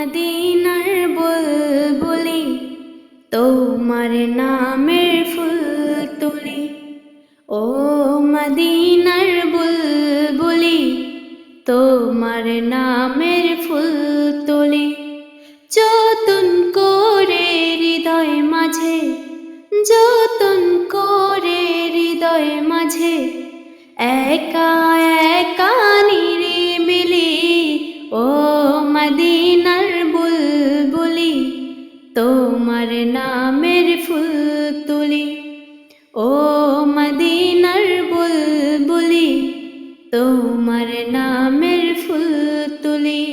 মদিনার বুলবুলি, তোমার নামের ফুল তুলি। ও মদিনার বুলবুলি, তোমার নামের ফুল তুলি। যতন করে হৃদয় মাঝে, যতন করে হৃদয় মাঝে, একা ফুল তুলি ও মদিনার বুলবুলি, তোমার নামের ফুল তুলি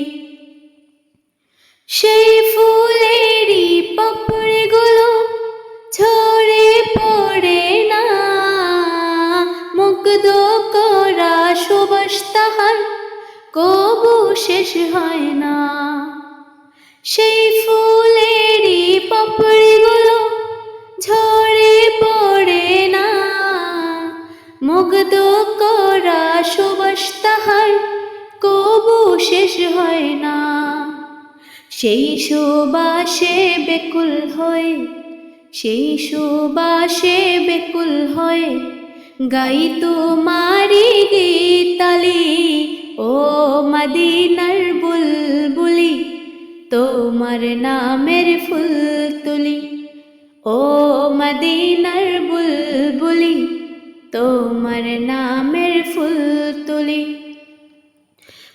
সেই ফুলেরই পাপড়িগুলো ঝরে পড়ে না। মুগ্ধ করা সুবাস তাহার কবু শেষ হয় না। সেই ফুলেরই পাপড়িগুলো সুবাস তাহার, কবু শেষ হয় না। সেই সুবাসে বেকুল হয়, সেই সুবাসে বেকুল হয়। গাই তোমারি গীতালি, ও মদিনার বুলবুলি, তোমার নামের ফুল তুলি, ও মদিনার বুলবুলি। তোমার নামের ফুল তুলি।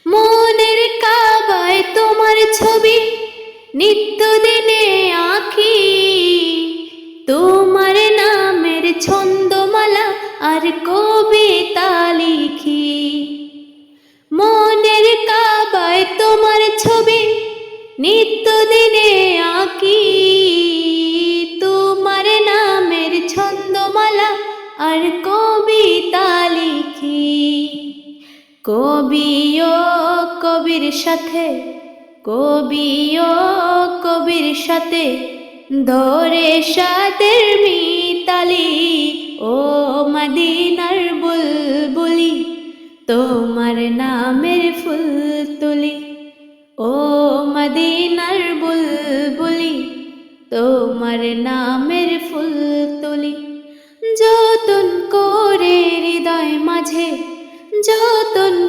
মনের কাবায় তোমার ছবি, নিত্যদিনে আঁকি। তোমার নামের ছন্দমালা আর কবিতা লিখি। মনের কাবায় তোমার ছবি, নিত্যদিনে আঁকি। তোমার নামের ছন্দমালা আর কবিতা কবিও কবির সাথে কবিও কবির সাথে ধরে সাদের মিতালি, ও মদিনার বুলবুলি, তোমার নামের ফুল তুলি, ও মদিনার বুলবুলি, তোমার নামের ফুল তুলি। যতন করে হৃদয় মাঝে যতন